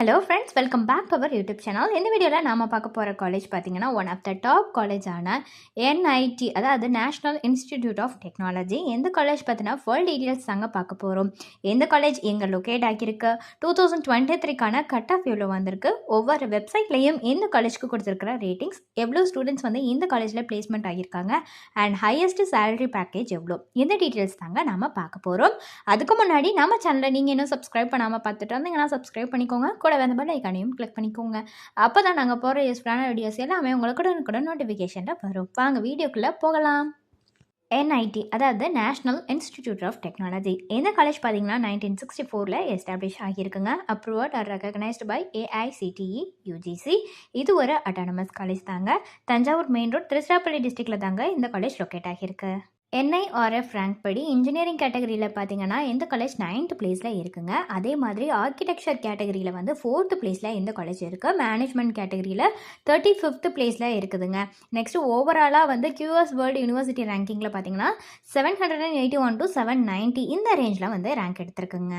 Hello friends welcome back to our YouTube channel இந்த வீடியோவில் நாம் பார்க்க போகிற காலேஜ் பார்த்தீங்கன்னா ஒன் ஆஃப் த டாப் காலேஜான என்ஐடி அதாவது நேஷ்னல் இன்ஸ்டிடியூட் ஆஃப் டெக்னாலஜி எந்த காலேஜ் பார்த்தீங்கன்னா ஃபுல் டீட்டெயில்ஸ் தாங்க பார்க்க போகிறோம் எந்த காலேஜ் எங்கே லொக்கேட் ஆகியிருக்கு? டூ தௌசண்ட் டுவெண்ட்டி த்ரீக்கான கட் ஆஃப் எவ்வளோ வந்திருக்கு? ஒவ்வொரு வெப்சைட்லேயும் எந்த காலேஜ்க்கு கொடுத்துருக்கிற ரேட்டிங்ஸ் எவ்வளோ ஸ்டூடெண்ட்ஸ் வந்து இந்த காலேஜில் பிளேஸ்மெண்ட் ஆகியிருக்காங்க? அண்ட் ஹையஸ்ட் சேலரி பேக்கேஜ் எவ்வளோ இந்த டீட்டெயில்ஸ் தாங்க நாம் பார்க்க போகிறோம் அதுக்கு முன்னாடி நம்ம சேனலை நீங்கள் இன்னும் சப்ஸ்கிரைப் பண்ணாமல் பார்த்துட்டு வந்தீங்கன்னா சப்ஸ்கிரைப் பண்ணிக்கோங்க. கூட வந்து பெல் ஐக்கானையும் கிளிக் பண்ணிக்கோங்க. அப்போ தான் நாங்கள் போகிற யூஸ்ஃபுல்லான வீடியோஸ் எல்லாமே உங்களுக்கு உடனுக்குடன் நோட்டிஃபிகேஷனில் வரும். வாங்க வீடியோக்குள்ளே போகலாம். என்ஐடி அதாவது நேஷ்னல் இன்ஸ்டிடியூட் ஆஃப் டெக்னாலஜி இந்த காலேஜ் பார்த்தீங்கன்னா நைன்டீன் சிக்ஸ்டி ஃபோரில் establish ஆகியிருக்குங்க. Approved or recognised by AICTE UGC இது ஒரு அட்டானமஸ் காலேஜ் தாங்க. தஞ்சாவூர் மெயின் ரோட் திருச்சிராப்பள்ளி டிஸ்ட்ரிக்டில் தாங்க இந்த காலேஜ் லொக்கேட் ஆகியிருக்கு. என்ஐஆர்எஃப் ரேங்க் படி இன்ஜினியரிங் கேட்டகரியில் பார்த்தீங்கன்னா எந்த காலேஜ் நைன்த் பிளேஸில் இருக்குங்க. அதே மாதிரி ஆர்கிடெக்சர் கேட்டகரியில் வந்து ஃபோர்த்து பிளேஸில் எந்த காலேஜ் இருக்குது மேனேஜ்மெண்ட் கேட்டகரியில் தேர்ட்டி ஃபிஃப்த் பிளேஸில் இருக்குதுங்க. நெக்ஸ்ட்டு ஓவராலாக வந்து கியூஎஸ் வேர்ல்டு யூனிவர்சிட்டி ரேங்கிங்கில் பார்த்தீங்கன்னா seven hundred and eighty one to seven ninety இந்த ரேஞ்சில் வந்து ரேங்க் எடுத்திருக்குங்க.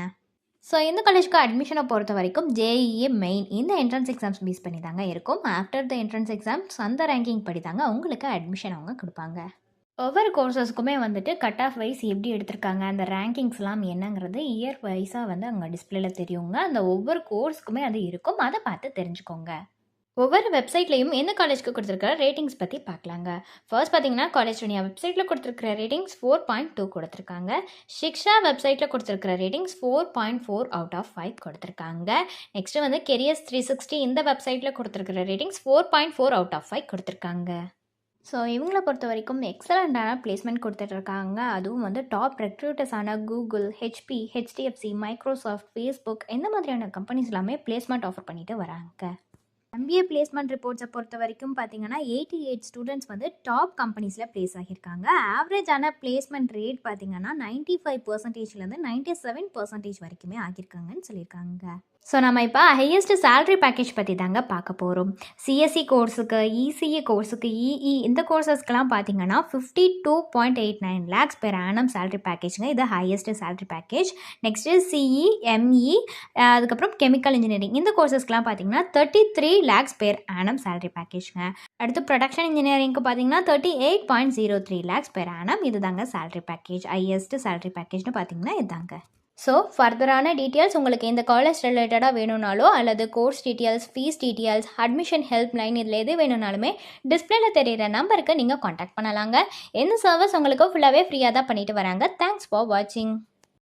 ஸோ இந்த காலேஜ்க்கு அட்மிஷனை பொறுத்த வரைக்கும் ஜேஇஏ மெயின் இந்த என்ட்ரன்ஸ் எக்ஸாம்ஸ் பேஸ் பண்ணி தாங்க இருக்கும். ஆஃப்டர் த என்ட்ரன்ஸ் எக்ஸாம்ஸ் அந்த ரேங்கிங் படி தாங்க உங்களுக்கு அட்மிஷன் அவங்க கொடுப்பாங்க. ஒவ்வொரு கோர்சஸ்க்குமே வந்துட்டு கட் ஆஃப் வைஸ் எப்படி எடுத்திருக்காங்க அந்த ரேங்கிங்ஸ்லாம் என்னங்கிறது இயர் வைஸாக வந்து அங்கே டிஸ்பிளேல தெரியுங்க. அந்த ஒவ்வொரு கோர்ஸ்க்குமே அது இருக்கும். அதை பார்த்து தெரிஞ்சுக்கோங்க. ஒவ்வொரு வெப்சைட்லேயும் எந்த காலேஜ்க்கு கொடுத்துருக்கிற ரேட்டிங்ஸ் பற்றி பார்க்கலாங்க. ஃபர்ஸ்ட் பார்த்தீங்கன்னா காலேஜ் இந்தியா வெப்சைட்டில் கொடுத்துருக்கிற ரேட்டிங்ஸ் ஃபோர் பாயிண்ட் டூ கொடுத்துருக்காங்க. ஷிக்ஷா வெப்சைட்டில் கொடுத்துருக்கிற ratings four point four out of five கொடுத்துருக்காங்க. நெக்ஸ்ட்டு வந்து கெரியர்ஸ் த்ரீ சிக்ஸ்டி இந்த வெப்சைட்டில் கொடுத்துருக்கிற ratings four point four out of five கொடுத்துருக்காங்க. ஸோ இவங்கள பொறுத்த வரைக்கும் எக்ஸலண்ட்டான பிளேஸ்மெண்ட் கொடுத்துட்ருக்காங்க. அதுவும் வந்து top ரெக்ரூட்டர்ஸான Google HP HDFC Microsoft Facebook இந்த மாதிரியான கம்பெனிஸ் எல்லாமே பிளேஸ்மெண்ட் ஆஃபர் பண்ணிட்டு வராங்க. எம்பிஏ பிளேஸ்மெண்ட் ரிப்போர்ட்ஸை பொறுத்த வரைக்கும் பார்த்தீங்கன்னா எயிட்டி எயிட் ஸ்டூடெண்ட்ஸ் வந்து டாப் கம்பெனிஸில் ப்ளேஸ் ஆகியிருக்காங்க. ஆவரேஜான பிளேஸ்மெண்ட் ரேட் பார்த்தீங்கன்னா நைன்ட்டி ஃபைவ் பர்சன்டேஜ்லேருந்து நைன்ட்டி செவன் பர்சன்டேஜ் வரைக்குமே ஆகியிருக்காங்கன்னு சொல்லியிருக்காங்க. ஸோ நம்ம இப்போ ஹையஸ்ட் சேலரி பேக்கேஜ் பற்றி தாங்க பார்க்க போகிறோம் சிஎஸ்சி கோர்ஸுக்கு இசிஇ கோர்ஸுக்கு இஇ இந்த கோர்சஸ்க்கெலாம் பார்த்தீங்கன்னா fifty two point eight nine lakhs per annum salary பேக்கேஜ்ங்க இது highest salary package next CE ME அதுக்கப்புறம் கெமிக்கல் இன்ஜினியரிங் இந்த கோர்சஸ்க்கெலாம் பார்த்தீங்கன்னா thirty three lakhs per annum salary பேக்கேஜ்ங்க அடுத்து ப்ரொடக்ஷன் இன்ஜினியரிங்க்கு பார்த்தீங்கன்னா thirty eight point zero three lakhs per annum இது தாங்க சேலரி பேக்கேஜ் ஹையஸ்ட் சேலரி பேக்கேஜ்னு பார்த்தீங்கன்னா இதுதாங்க. ஸோ ஃபர்தரான டீட்டெயில்ஸ் உங்களுக்கு இந்த காலேஜ் ரிலேட்டடாக வேணும்னாலோ அல்லது course details fees details admission help line இதில் எது வேணும்னாலுமே டிஸ்பிளேல தெரிகிற நம்பருக்கு நீங்கள் காண்டாக்ட் பண்ணலாங்க. எந்த சர்வீஸ் உங்களுக்கு ஃபுல்லாகவே ஃப்ரீயாக தான் பண்ணிட்டு வராங்க. தேங்க்ஸ் ஃபார் வாட்சிங்